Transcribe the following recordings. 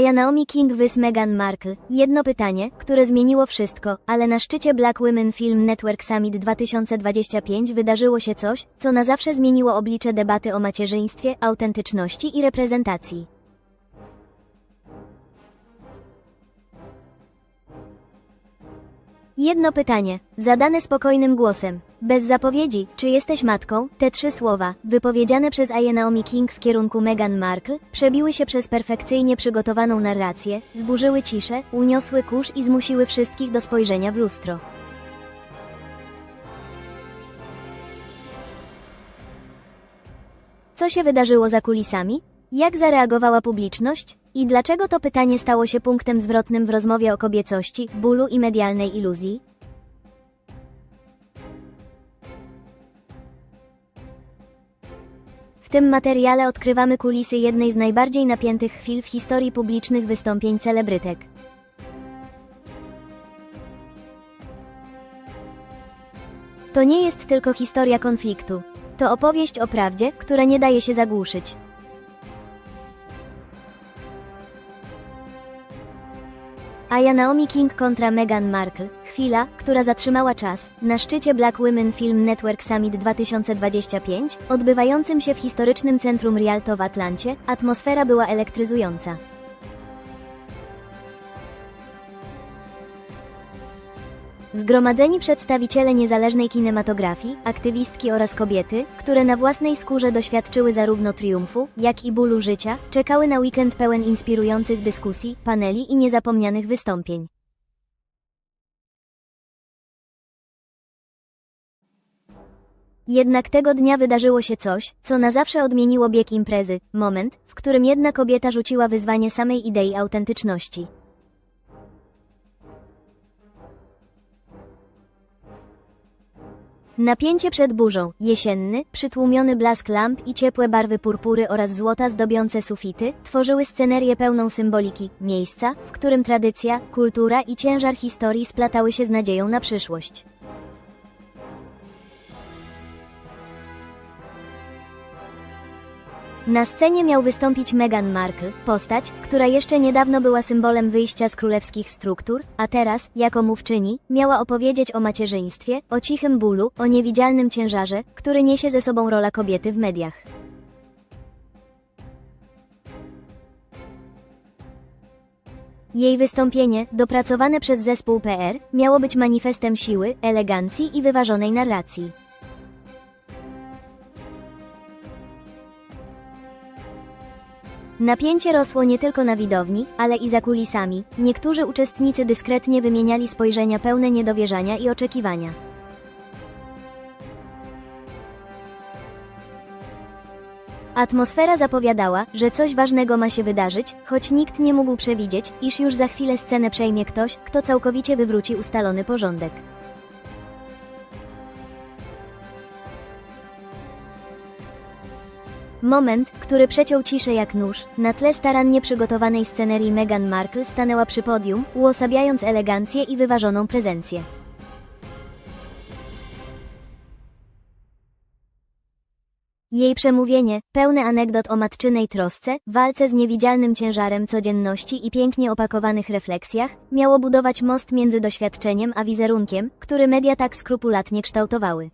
Aya Naomi King vs Meghan Markle. Jedno pytanie, które zmieniło wszystko, ale na szczycie Black Women Film Network Summit 2025 wydarzyło się coś, co na zawsze zmieniło oblicze debaty o macierzyństwie, autentyczności i reprezentacji. Jedno pytanie, zadane spokojnym głosem, bez zapowiedzi, czy jesteś matką? Te trzy słowa, wypowiedziane przez Aya Naomi King w kierunku Meghan Markle, przebiły się przez perfekcyjnie przygotowaną narrację, zburzyły ciszę, uniosły kurz i zmusiły wszystkich do spojrzenia w lustro. Co się wydarzyło za kulisami? Jak zareagowała publiczność? I dlaczego to pytanie stało się punktem zwrotnym w rozmowie o kobiecości, bólu i medialnej iluzji? W tym materiale odkrywamy kulisy jednej z najbardziej napiętych chwil w historii publicznych wystąpień celebrytek. To nie jest tylko historia konfliktu. To opowieść o prawdzie, która nie daje się zagłuszyć. Aya Naomi King kontra Meghan Markle. Chwila, która zatrzymała czas. Na szczycie Black Women Film Network Summit 2025, odbywającym się w historycznym centrum Rialto w Atlancie, atmosfera była elektryzująca. Zgromadzeni przedstawiciele niezależnej kinematografii, aktywistki oraz kobiety, które na własnej skórze doświadczyły zarówno triumfu, jak i bólu życia, czekały na weekend pełen inspirujących dyskusji, paneli i niezapomnianych wystąpień. Jednak tego dnia wydarzyło się coś, co na zawsze odmieniło bieg imprezy, moment, w którym jedna kobieta rzuciła wyzwanie samej idei autentyczności. Napięcie przed burzą, jesienny, przytłumiony blask lamp i ciepłe barwy purpury oraz złota zdobiące sufity, tworzyły scenerię pełną symboliki, miejsca, w którym tradycja, kultura i ciężar historii splatały się z nadzieją na przyszłość. Na scenie miał wystąpić Meghan Markle, postać, która jeszcze niedawno była symbolem wyjścia z królewskich struktur, a teraz, jako mówczyni, miała opowiedzieć o macierzyństwie, o cichym bólu, o niewidzialnym ciężarze, który niesie ze sobą rola kobiety w mediach. Jej wystąpienie, dopracowane przez zespół PR, miało być manifestem siły, elegancji i wyważonej narracji. Napięcie rosło nie tylko na widowni, ale i za kulisami. Niektórzy uczestnicy dyskretnie wymieniali spojrzenia pełne niedowierzania i oczekiwania. Atmosfera zapowiadała, że coś ważnego ma się wydarzyć, choć nikt nie mógł przewidzieć, iż już za chwilę scenę przejmie ktoś, kto całkowicie wywróci ustalony porządek. Moment, który przeciął ciszę jak nóż, na tle starannie przygotowanej scenerii Meghan Markle stanęła przy podium, uosabiając elegancję i wyważoną prezencję. Jej przemówienie, pełne anegdot o matczynej trosce, walce z niewidzialnym ciężarem codzienności i pięknie opakowanych refleksjach, miało budować most między doświadczeniem a wizerunkiem, który media tak skrupulatnie kształtowały.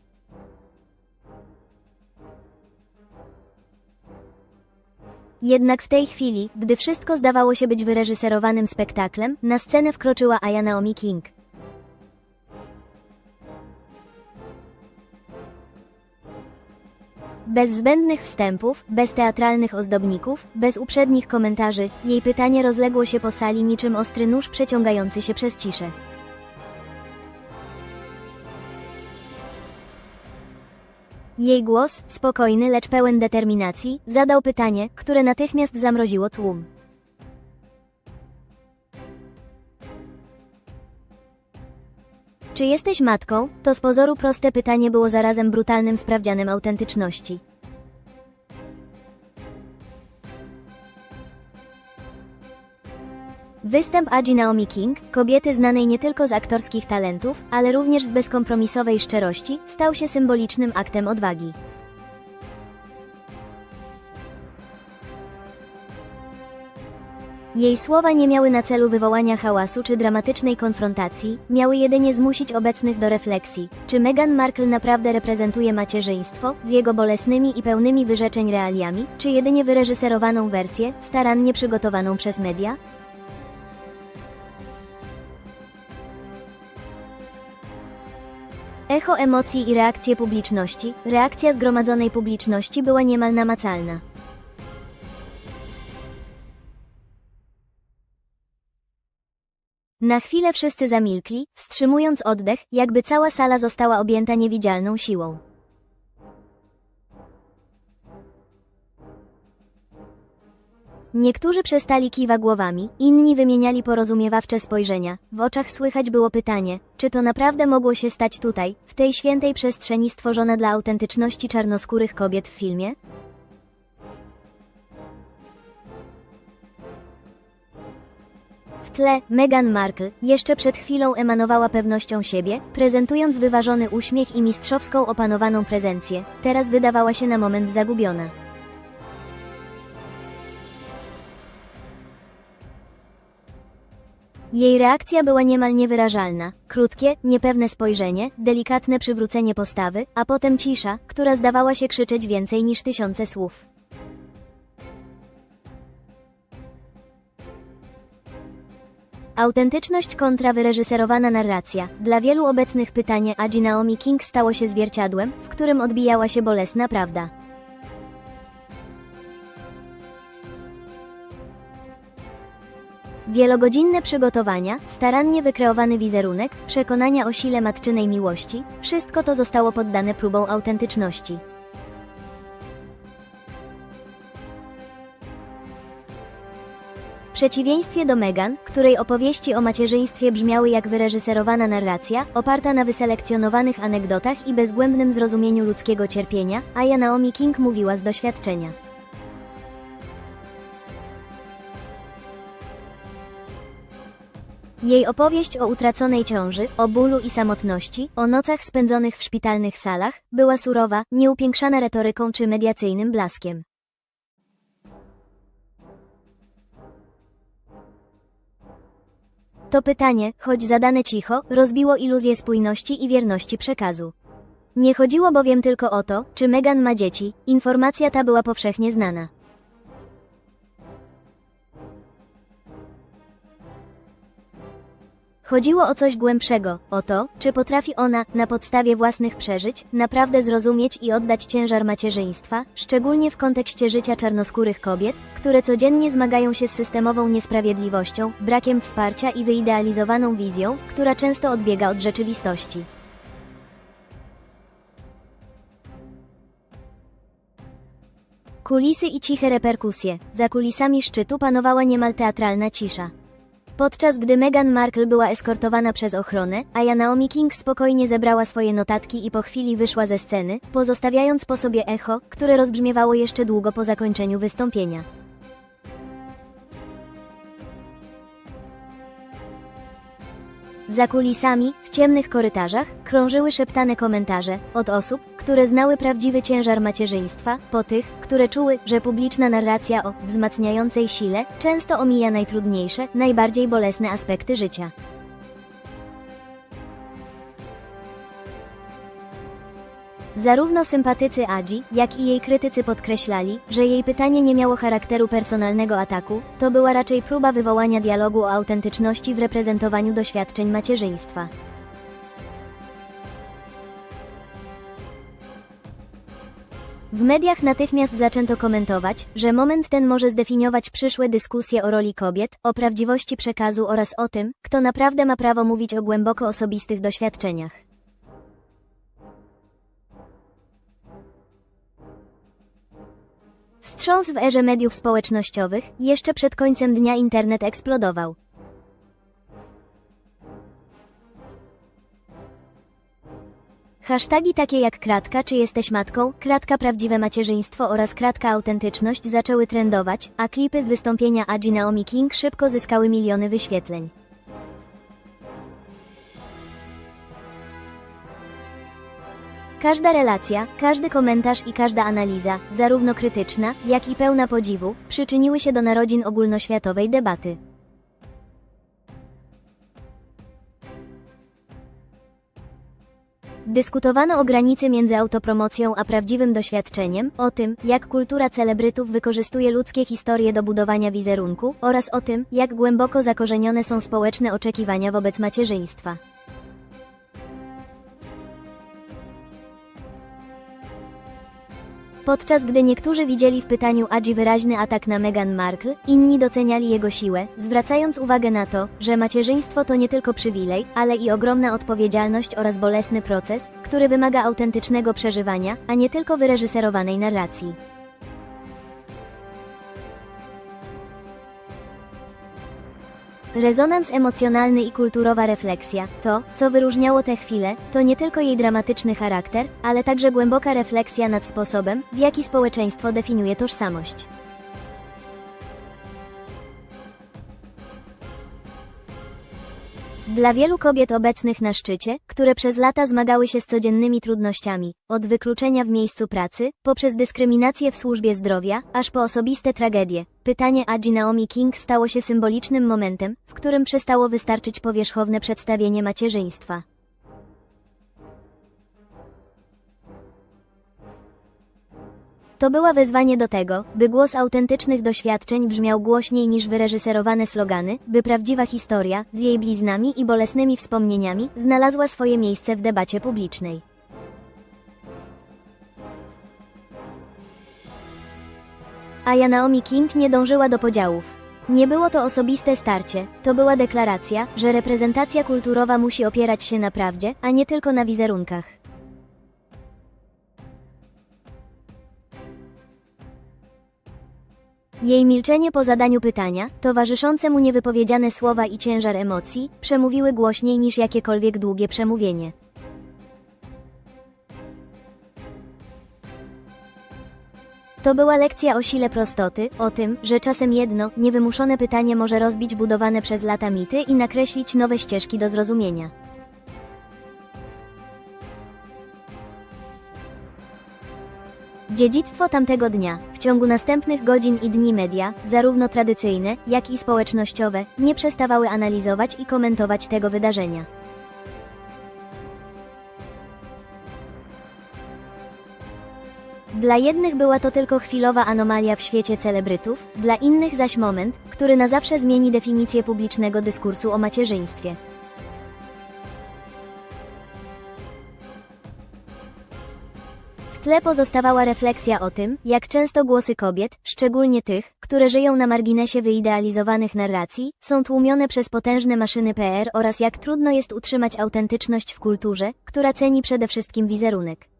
Jednak w tej chwili, gdy wszystko zdawało się być wyreżyserowanym spektaklem, na scenę wkroczyła Aya Naomi King. Bez zbędnych wstępów, bez teatralnych ozdobników, bez uprzednich komentarzy, jej pytanie rozległo się po sali niczym ostry nóż przeciągający się przez ciszę. Jej głos, spokojny lecz pełen determinacji, zadał pytanie, które natychmiast zamroziło tłum. Czy jesteś matką? To z pozoru proste pytanie było zarazem brutalnym sprawdzianem autentyczności. Występ Agi Naomi King, kobiety znanej nie tylko z aktorskich talentów, ale również z bezkompromisowej szczerości, stał się symbolicznym aktem odwagi. Jej słowa nie miały na celu wywołania hałasu czy dramatycznej konfrontacji, miały jedynie zmusić obecnych do refleksji. Czy Meghan Markle naprawdę reprezentuje macierzyństwo, z jego bolesnymi i pełnymi wyrzeczeń realiami, czy jedynie wyreżyserowaną wersję, starannie przygotowaną przez media? Echo emocji i reakcje publiczności, reakcja zgromadzonej publiczności była niemal namacalna. Na chwilę wszyscy zamilkli, wstrzymując oddech, jakby cała sala została objęta niewidzialną siłą. Niektórzy przestali kiwa głowami, inni wymieniali porozumiewawcze spojrzenia. W oczach słychać było pytanie, czy to naprawdę mogło się stać tutaj, w tej świętej przestrzeni stworzona dla autentyczności czarnoskórych kobiet w filmie? W tle Meghan Markle jeszcze przed chwilą emanowała pewnością siebie, prezentując wyważony uśmiech i mistrzowską opanowaną prezencję. Teraz wydawała się na moment zagubiona. Jej reakcja była niemal niewyrażalna. Krótkie, niepewne spojrzenie, delikatne przywrócenie postawy, a potem cisza, która zdawała się krzyczeć więcej niż tysiące słów. Autentyczność kontra wyreżyserowana narracja. Dla wielu obecnych pytanie Agi Naomi King stało się zwierciadłem, w którym odbijała się bolesna prawda. Wielogodzinne przygotowania, starannie wykreowany wizerunek, przekonania o sile matczynej miłości, wszystko to zostało poddane próbą autentyczności. W przeciwieństwie do Meghan, której opowieści o macierzyństwie brzmiały jak wyreżyserowana narracja, oparta na wyselekcjonowanych anegdotach i bezgłębnym zrozumieniu ludzkiego cierpienia, Aya Naomi King mówiła z doświadczenia. Jej opowieść o utraconej ciąży, o bólu i samotności, o nocach spędzonych w szpitalnych salach, była surowa, nieupiększana retoryką czy mediacyjnym blaskiem. To pytanie, choć zadane cicho, rozbiło iluzję spójności i wierności przekazu. Nie chodziło bowiem tylko o to, czy Meghan ma dzieci, informacja ta była powszechnie znana. Chodziło o coś głębszego, o to, czy potrafi ona, na podstawie własnych przeżyć, naprawdę zrozumieć i oddać ciężar macierzyństwa, szczególnie w kontekście życia czarnoskórych kobiet, które codziennie zmagają się z systemową niesprawiedliwością, brakiem wsparcia i wyidealizowaną wizją, która często odbiega od rzeczywistości. Kulisy i ciche reperkusje. Za kulisami szczytu panowała niemal teatralna cisza. Podczas gdy Meghan Markle była eskortowana przez ochronę, a Naomi King spokojnie zebrała swoje notatki i po chwili wyszła ze sceny, pozostawiając po sobie echo, które rozbrzmiewało jeszcze długo po zakończeniu wystąpienia. Za kulisami, w ciemnych korytarzach, krążyły szeptane komentarze od osób, które znały prawdziwy ciężar macierzyństwa, po tych, które czuły, że publiczna narracja o wzmacniającej sile często omija najtrudniejsze, najbardziej bolesne aspekty życia. Zarówno sympatycy Agi, jak i jej krytycy podkreślali, że jej pytanie nie miało charakteru personalnego ataku, to była raczej próba wywołania dialogu o autentyczności w reprezentowaniu doświadczeń macierzyństwa. W mediach natychmiast zaczęto komentować, że moment ten może zdefiniować przyszłe dyskusje o roli kobiet, o prawdziwości przekazu oraz o tym, kto naprawdę ma prawo mówić o głęboko osobistych doświadczeniach. Wstrząs w erze mediów społecznościowych, jeszcze przed końcem dnia internet eksplodował. Hasztagi takie jak kratka czy jesteś matką, kratka prawdziwe macierzyństwo oraz kratka autentyczność zaczęły trendować, a klipy z wystąpienia Agi Naomi King szybko zyskały miliony wyświetleń. Każda relacja, każdy komentarz i każda analiza, zarówno krytyczna, jak i pełna podziwu, przyczyniły się do narodzin ogólnoświatowej debaty. Dyskutowano o granicy między autopromocją a prawdziwym doświadczeniem, o tym, jak kultura celebrytów wykorzystuje ludzkie historie do budowania wizerunku, oraz o tym, jak głęboko zakorzenione są społeczne oczekiwania wobec macierzyństwa. Podczas gdy niektórzy widzieli w pytaniu Adzi wyraźny atak na Meghan Markle, inni doceniali jego siłę, zwracając uwagę na to, że macierzyństwo to nie tylko przywilej, ale i ogromna odpowiedzialność oraz bolesny proces, który wymaga autentycznego przeżywania, a nie tylko wyreżyserowanej narracji. Rezonans emocjonalny i kulturowa refleksja, to, co wyróżniało tę chwilę, to nie tylko jej dramatyczny charakter, ale także głęboka refleksja nad sposobem, w jaki społeczeństwo definiuje tożsamość. Dla wielu kobiet obecnych na szczycie, które przez lata zmagały się z codziennymi trudnościami, od wykluczenia w miejscu pracy, poprzez dyskryminację w służbie zdrowia, aż po osobiste tragedie, pytanie Agi Naomi King stało się symbolicznym momentem, w którym przestało wystarczyć powierzchowne przedstawienie macierzyństwa. To była wezwanie do tego, by głos autentycznych doświadczeń brzmiał głośniej niż wyreżyserowane slogany, by prawdziwa historia, z jej bliznami i bolesnymi wspomnieniami, znalazła swoje miejsce w debacie publicznej. A Naomi King nie dążyła do podziałów. Nie było to osobiste starcie, to była deklaracja, że reprezentacja kulturowa musi opierać się na prawdzie, a nie tylko na wizerunkach. Jej milczenie po zadaniu pytania, towarzyszące mu niewypowiedziane słowa i ciężar emocji, przemówiły głośniej niż jakiekolwiek długie przemówienie. To była lekcja o sile prostoty, o tym, że czasem jedno, niewymuszone pytanie może rozbić budowane przez lata mity i nakreślić nowe ścieżki do zrozumienia. Dziedzictwo tamtego dnia, w ciągu następnych godzin i dni media, zarówno tradycyjne, jak i społecznościowe, nie przestawały analizować i komentować tego wydarzenia. Dla jednych była to tylko chwilowa anomalia w świecie celebrytów, dla innych zaś moment, który na zawsze zmieni definicję publicznego dyskursu o macierzyństwie. Tle pozostawała refleksja o tym, jak często głosy kobiet, szczególnie tych, które żyją na marginesie wyidealizowanych narracji, są tłumione przez potężne maszyny PR oraz jak trudno jest utrzymać autentyczność w kulturze, która ceni przede wszystkim wizerunek.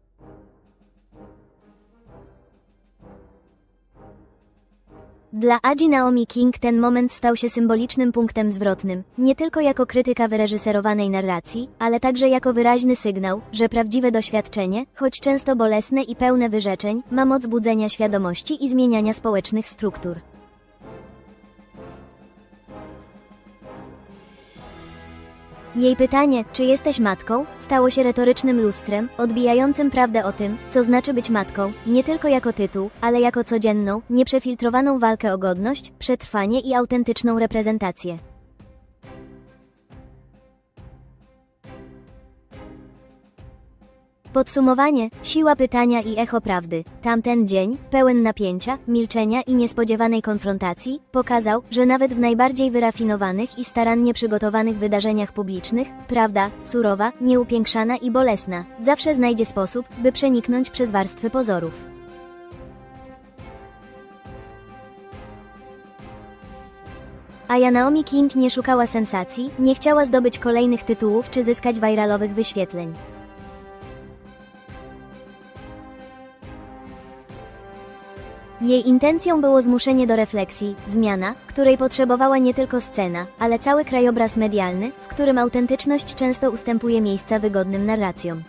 Dla Agi Naomi King ten moment stał się symbolicznym punktem zwrotnym, nie tylko jako krytyka wyreżyserowanej narracji, ale także jako wyraźny sygnał, że prawdziwe doświadczenie, choć często bolesne i pełne wyrzeczeń, ma moc budzenia świadomości i zmieniania społecznych struktur. Jej pytanie, czy jesteś matką, stało się retorycznym lustrem, odbijającym prawdę o tym, co znaczy być matką, nie tylko jako tytuł, ale jako codzienną, nieprzefiltrowaną walkę o godność, przetrwanie i autentyczną reprezentację. Podsumowanie, siła pytania i echo prawdy. Tamten dzień, pełen napięcia, milczenia i niespodziewanej konfrontacji, pokazał, że nawet w najbardziej wyrafinowanych i starannie przygotowanych wydarzeniach publicznych, prawda, surowa, nieupiększana i bolesna, zawsze znajdzie sposób, by przeniknąć przez warstwy pozorów. A ja Naomi King nie szukała sensacji, nie chciała zdobyć kolejnych tytułów czy zyskać viralowych wyświetleń. Jej intencją było zmuszenie do refleksji, zmiana, której potrzebowała nie tylko scena, ale cały krajobraz medialny, w którym autentyczność często ustępuje miejsca wygodnym narracjom.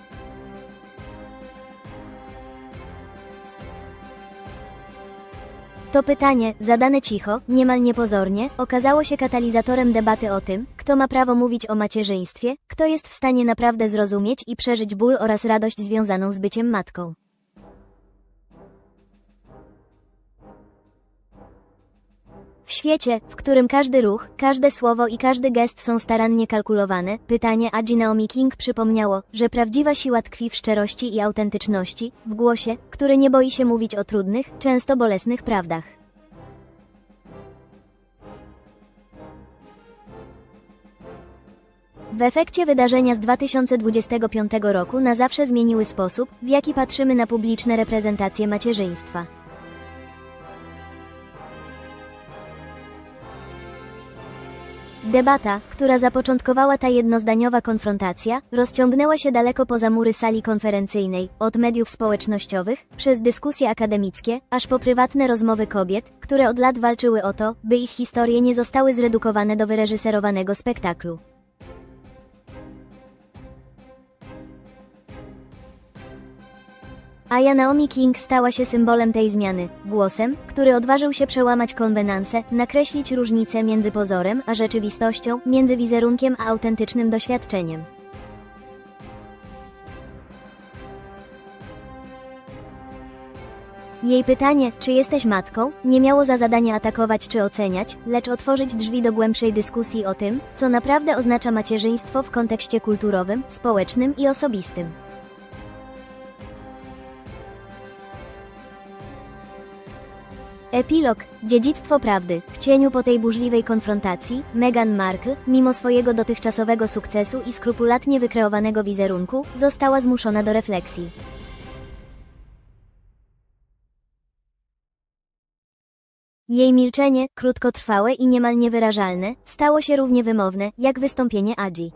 To pytanie, zadane cicho, niemal niepozornie, okazało się katalizatorem debaty o tym, kto ma prawo mówić o macierzyństwie, kto jest w stanie naprawdę zrozumieć i przeżyć ból oraz radość związaną z byciem matką. W świecie, w którym każdy ruch, każde słowo i każdy gest są starannie kalkulowane, pytanie Agi Naomi King przypomniało, że prawdziwa siła tkwi w szczerości i autentyczności, w głosie, który nie boi się mówić o trudnych, często bolesnych prawdach. W efekcie wydarzenia z 2025 roku na zawsze zmieniły sposób, w jaki patrzymy na publiczne reprezentacje macierzyństwa. Debata, która zapoczątkowała ta jednozdaniowa konfrontacja, rozciągnęła się daleko poza mury sali konferencyjnej, od mediów społecznościowych, przez dyskusje akademickie, aż po prywatne rozmowy kobiet, które od lat walczyły o to, by ich historie nie zostały zredukowane do wyreżyserowanego spektaklu. Aya Naomi King stała się symbolem tej zmiany, głosem, który odważył się przełamać konwenanse, nakreślić różnicę między pozorem a rzeczywistością, między wizerunkiem a autentycznym doświadczeniem. Jej pytanie, czy jesteś matką, nie miało za zadanie atakować czy oceniać, lecz otworzyć drzwi do głębszej dyskusji o tym, co naprawdę oznacza macierzyństwo w kontekście kulturowym, społecznym i osobistym. Epilog, dziedzictwo prawdy. W cieniu po tej burzliwej konfrontacji, Meghan Markle, mimo swojego dotychczasowego sukcesu i skrupulatnie wykreowanego wizerunku, została zmuszona do refleksji. Jej milczenie, krótkotrwałe i niemal niewyrażalne, stało się równie wymowne, jak wystąpienie Agi.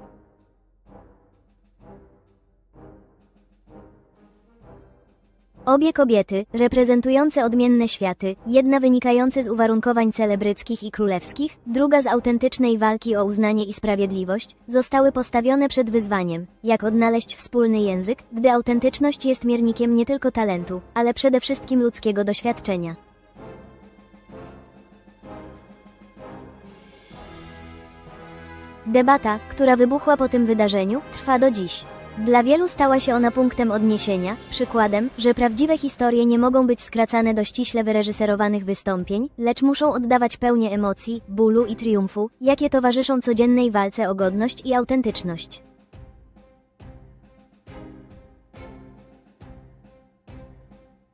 Obie kobiety, reprezentujące odmienne światy, jedna wynikająca z uwarunkowań celebryckich i królewskich, druga z autentycznej walki o uznanie i sprawiedliwość, zostały postawione przed wyzwaniem, jak odnaleźć wspólny język, gdy autentyczność jest miernikiem nie tylko talentu, ale przede wszystkim ludzkiego doświadczenia. Debata, która wybuchła po tym wydarzeniu, trwa do dziś. Dla wielu stała się ona punktem odniesienia, przykładem, że prawdziwe historie nie mogą być skracane do ściśle wyreżyserowanych wystąpień, lecz muszą oddawać pełnię emocji, bólu i triumfu, jakie towarzyszą codziennej walce o godność i autentyczność.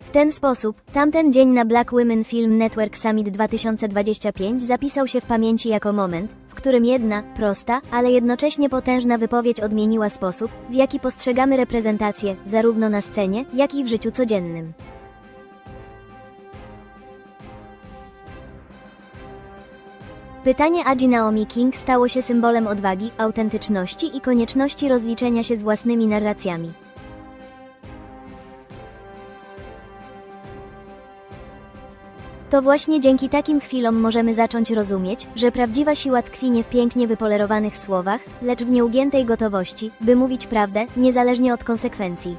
W ten sposób, tamten dzień na Black Women Film Network Summit 2025 zapisał się w pamięci jako moment, w którym jedna, prosta, ale jednocześnie potężna wypowiedź odmieniła sposób, w jaki postrzegamy reprezentację, zarówno na scenie, jak i w życiu codziennym. Pytanie Agi Naomi King stało się symbolem odwagi, autentyczności i konieczności rozliczenia się z własnymi narracjami. To właśnie dzięki takim chwilom możemy zacząć rozumieć, że prawdziwa siła tkwi nie w pięknie wypolerowanych słowach, lecz w nieugiętej gotowości, by mówić prawdę, niezależnie od konsekwencji.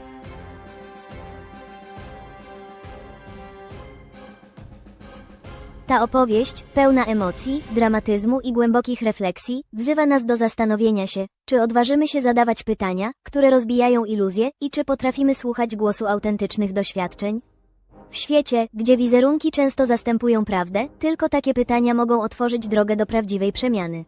Ta opowieść, pełna emocji, dramatyzmu i głębokich refleksji, wzywa nas do zastanowienia się, czy odważymy się zadawać pytania, które rozbijają iluzje, i czy potrafimy słuchać głosu autentycznych doświadczeń. W świecie, gdzie wizerunki często zastępują prawdę, tylko takie pytania mogą otworzyć drogę do prawdziwej przemiany.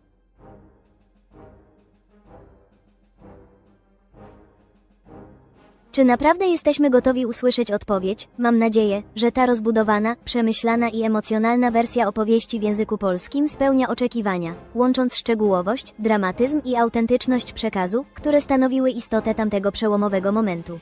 Czy naprawdę jesteśmy gotowi usłyszeć odpowiedź? Mam nadzieję, że ta rozbudowana, przemyślana i emocjonalna wersja opowieści w języku polskim spełnia oczekiwania, łącząc szczegółowość, dramatyzm i autentyczność przekazu, które stanowiły istotę tamtego przełomowego momentu.